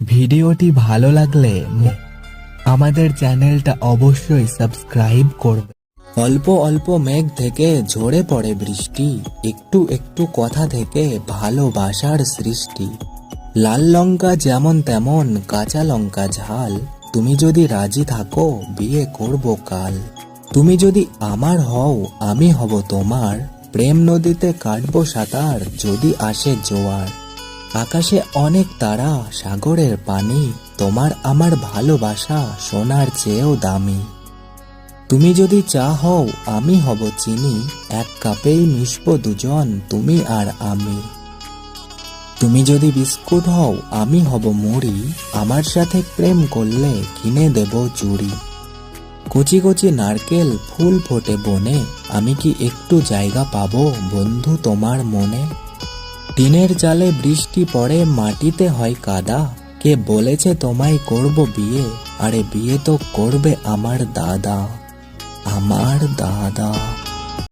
ভিডিওটি ভালো লাগলে আমাদের চ্যানেলটা অবশ্যই সাবস্ক্রাইব করবে। অল্প অল্প মেঘ থেকে ঝরে পড়ে বৃষ্টি, একটু একটু কথা থেকে ভালোবাসার সৃষ্টি। লাল লঙ্কা যেমন তেমন কাঁচা লঙ্কা ঝাল। তুমি যদি রাজি থাকো, বিয়ে করব কাল। তুমি যদি আমার হও, আমি হব তোমার। প্রেম নদীতে কাটবো সাঁতার, যদি আসে জোয়ার। আকাশে অনেক তারা, সাগরের পানি, তোমার আমার ভালোবাসা, সোনার চেয়েও দামি। তুমি যদি চা হও, আমি হব চিনি, এক কাপেই মিশবো দুজন, তুমি আর আমি। তুমি যদি বিস্কুট হও, আমি হব মুড়ি, আমার সাথে প্রেম করলে কিনে দেব চুড়ি। কচি কচি নারকেল ফুল ফোটে বনে, আমি কি একটু জায়গা পাবো বন্ধু তোমার মনে? টিনের জালে বৃষ্টি পড়ে মাটিতে হয় কাদা। কে বলেছে তোমায় করব বিয়ে? আরে বিয়ে তো করবে আমার দাদা। আমার দাদা।